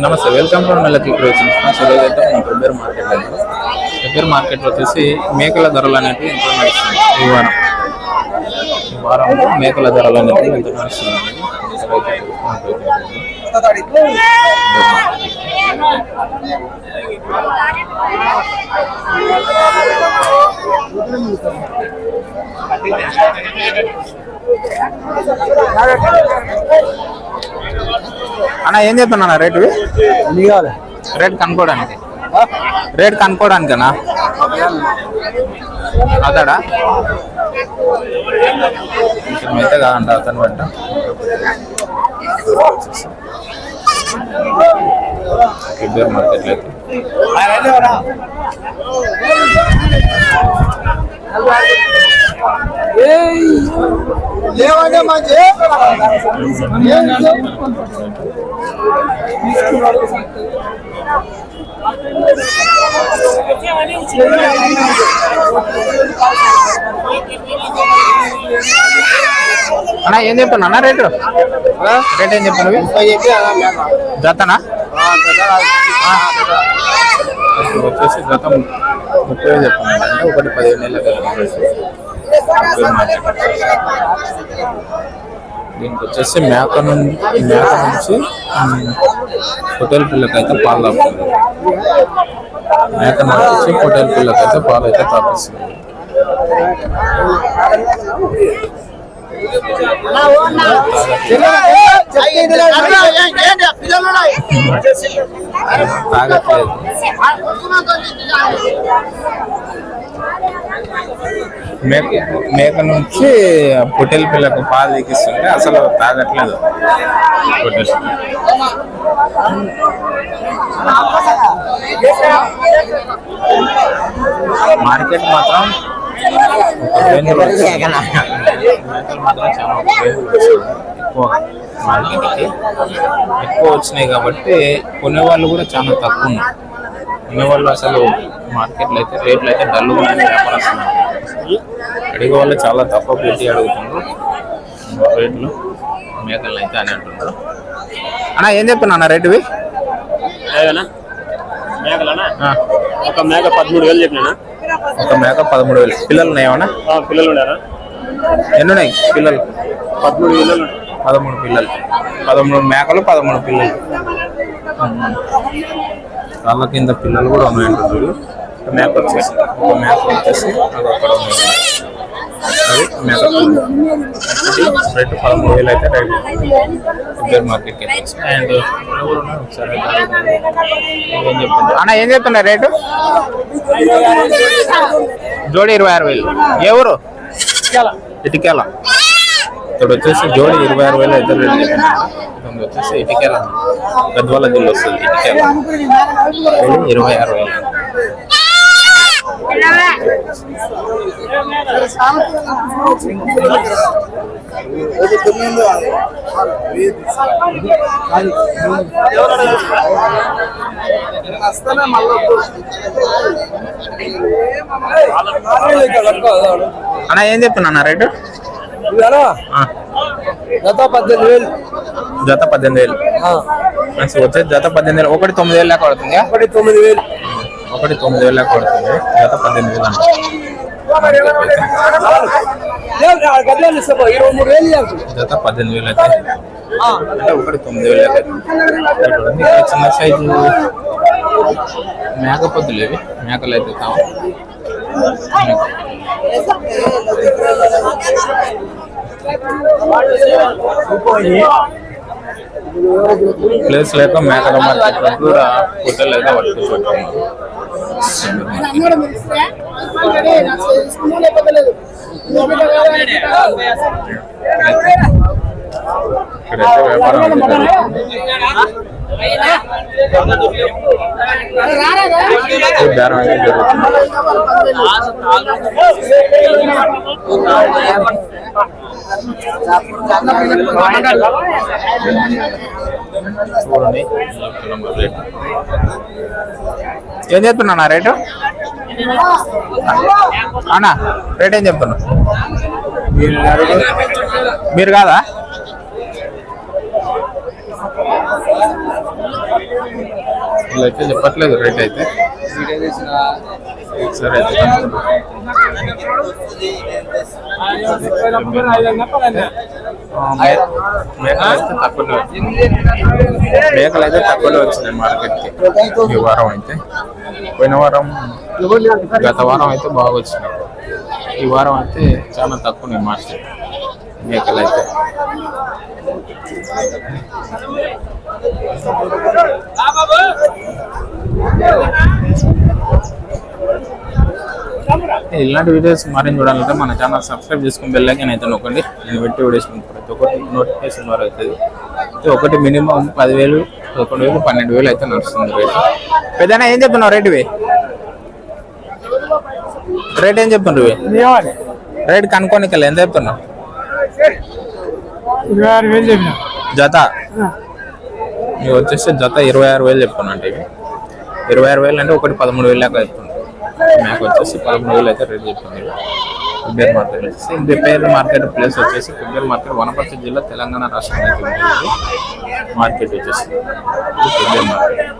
నమస్తే welcome to నెలకి ఇప్పుడు వచ్చిన ఫ్రెండ్స్ ఈరోజు అయితే మన ప్రిపేర్ మార్కెట్ అండి ప్రిపేర్ మార్కెట్లో వచ్చేసి మేకల ధరలు అనేవి ఎంత నడుస్తుంది ఈ వారం. ఈ వారంలో మేకల ధరలు అనేవి ఎంత నడుస్తుంది అనేది అన్న ఏం చెప్తున్నా రేటు రేట్ కనుక్కోవడానికి. రేట్ కనుక్కోవడానికనా? అతడా? అయితే కాదంట అతను వెంట కిడ్డూర్ మార్కెట్లో అయితే. లేవంటే మంచి అన్న ఏం చెప్తున్నా అన్న రేటు? రేట్ ఏం చెప్తాను జతనా? వచ్చేసి గతం ముప్పై వేలు అంటే ఒకటి పదిహేను నెలలు దీనికి వచ్చేసి మేక నుండి మేక నుంచి హోటల్ పిల్లకైతే పాలు తాపుతుంది మేక నుంచి హోటల్ పిల్లకైతే పాలు అయితే తాపిస్తుంది తాగట్లేదు. మేక మేక నుంచి పొట్టెల పిల్లకు పాలు తీకిస్తుంటే అసలు తాగట్లేదు పొట్టెలు. మార్కెట్ మాత్రం మాత్రం చాలా ఎక్కువ మార్కెట్కి ఎక్కువ వచ్చినాయి కాబట్టి కొనేవాళ్ళు కూడా చాలా తక్కువ ఉన్నారు. కొనేవాళ్ళు అసలు మార్కెట్లో అయితే రేట్లు అయితే డల్ ఉన్నాయి వ్యాపారస్తున్నారు అడిగే వాళ్ళు చాలా తక్కువ పెట్టి అడుగుతున్నారు. రేట్లు మేకలు అయితే అని అంటున్నారు. అన్న ఏం చెప్తున్నా అన్న రేటువి? ఒక మేక పదమూడు వేలు చెప్పినా? ఒక మేక పదమూడు వేలు. పిల్లలు ఉన్నాయేమన్నా పిల్లలు ఉన్నారా? ఎన్ని ఉన్నాయి పిల్లలు? పదమూడు వేలు పదమూడు పిల్లలు. పదమూడు మేకలు పదమూడు పిల్లలు. వాళ్ళ కింద పిల్లలు కూడా ఉన్నాయంటున్నారు ఒక మేక వచ్చేసి ఒక మేక వచ్చేసి అది అక్కడ ఉంది. అది మేక పిల్ల. పదమూడు వేలు అయితే రేటు ఇద్దరు మార్కెట్కి అండ్ ఒకసారి ఏం చెప్తున్నారు అన్న ఏం చెప్తున్నా రేటు? జోడి ఇరవై ఆరు వేలు. ఎవరు ఊరు? ఇటుకేల. ఇక్కడ వచ్చేసి జోడి ఇరవై ఆరు వేలు ఇద్దరు రేటు ఇక్కడ వచ్చేసి ఇటుకేల. గద్వాల జిల్లా వస్తుంది ఇటుకేల. ఇరవై ఆరు వేలు. అన్న ఏం చెప్తున్నా అన్న రేటు? గత పద్దెనిమిది వేలు. జత పద్దెనిమిది వేలు. మంచి వచ్చేసి జత పద్దెనిమిది వేలు. ఒకటి తొమ్మిది వేలు లెక్క పడుతుంది ఒకటి తొమ్మిది వేలు. ఒకటి తొమ్మిది వేలు పడుతుంది. జత పద్దెనిమిది వేలు జత పద్దెనిమిది వేలు అయితే. అంటే ఒకటి తొమ్మిది వేలు. ఇక్కడ చిన్న సైజు మేక పొద్దులు ఇవి. మేకలు అయితే కావాలి ప్లేస్ లేక మేకల మార్కెట్ కూడా హోటల్ అయితే వర్క్ ఇక్కడైతే వ్యాపారం బేరం అయితే జరుగుతుంది? చూడండి ఏం చెప్తున్నా రేటు? అన్నా రేట్ ఏం చెప్తున్నా మీరు కాదా? అయితే చెప్పట్లేదు రేట్ అయితే. సరే. అయితే మే- మేకలు అయితే తక్కువలో వచ్చినాయి. మేకలు అయితే తక్కువలో వచ్చినాయి మార్కెట్కి. ఈ వారం అయితే. పోయిన వారం గత వారం అయితే బాగా వచ్చినాయి. ఈ వారం అయితే చాలా తక్కువ మార్కెట్ మేకలు అయితే. ఇలాంటి వీడియోస్ మరిన్ని చూడాలంటే మన ఛానల్ సబ్స్క్రైబ్ చేసుకుని బెల్లైకన్ అయితే నొక్కండి. నేను పెట్టి వీడియోస్ మీకు ప్రతి ఒక్కటి నోటిఫికేషన్ ద్వారా అవుతుంది ఒకటి మినిమం పదివేలు పదకొండు వేలు పన్నెండు వేలు అయితే నడుస్తుంది రేట్ పెద్దనా ఏం చెప్తున్నావు రేట్ రేట్ ఏం చెప్తున్నావు ఇవి రేట్ కనుక్కోనికి ఎంత చెప్తున్నావు? ఇరవై ఆరు వేలు చెప్పిన. జత? ఇవి వచ్చేసి జత ఇరవై ఆరు వేలు చెప్తున్నా అంటే ఇవి. ఇరవై ఆరు వేలు అంటే ఒకటి పదమూడు వేలు దాకా చెప్తుంది నాకు వచ్చేసి పదమూడు వేలు అయితే రేట్ చెప్పింది. కుబ్బేర్ మార్కెట్ వచ్చేసి రిపేర్ మార్కెట్ ప్లేస్ వచ్చేసి కుబ్బేర్ మార్కెట్ వనపర్తి జిల్లా తెలంగాణ రాష్ట్రం అయితే మార్కెట్ వచ్చేసి కుబ్బేర్ మార్కెట్.